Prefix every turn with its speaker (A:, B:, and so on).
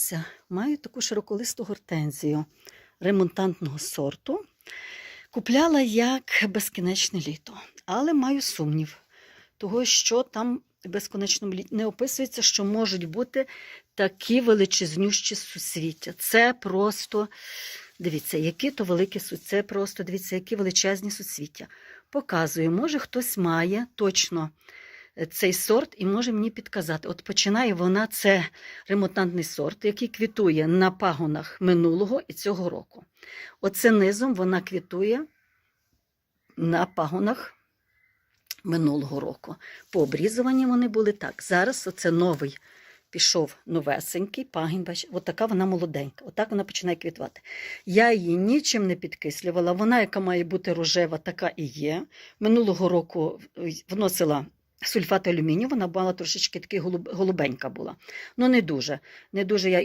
A: Леся, маю таку широколисту гортензію ремонтантного сорту. Купляла як безкінечне літо, але маю сумнів, того, що там літі не описується, що можуть бути такі величезнющі суцвіття. Це просто, дивіться, які то великі. Це просто, дивіться, які величезні суцвіття. Показую, може хтось має точно цей сорт і може мені підказати. От починає вона, це ремонтантний сорт, який квітує на пагонах минулого і цього року. Оце низом вона квітує на пагонах минулого року. По обрізуванні вони були так. Зараз оце новий пішов новесенький пагін, бач, от вона молоденька, отак вона починає квітувати. Я її нічим не підкислювала. Вона, яка має бути рожева, така і є. Минулого року вносила сульфат алюмінію, вона була трошечки таки голуб- голубенька була. Ну не дуже. Не дуже я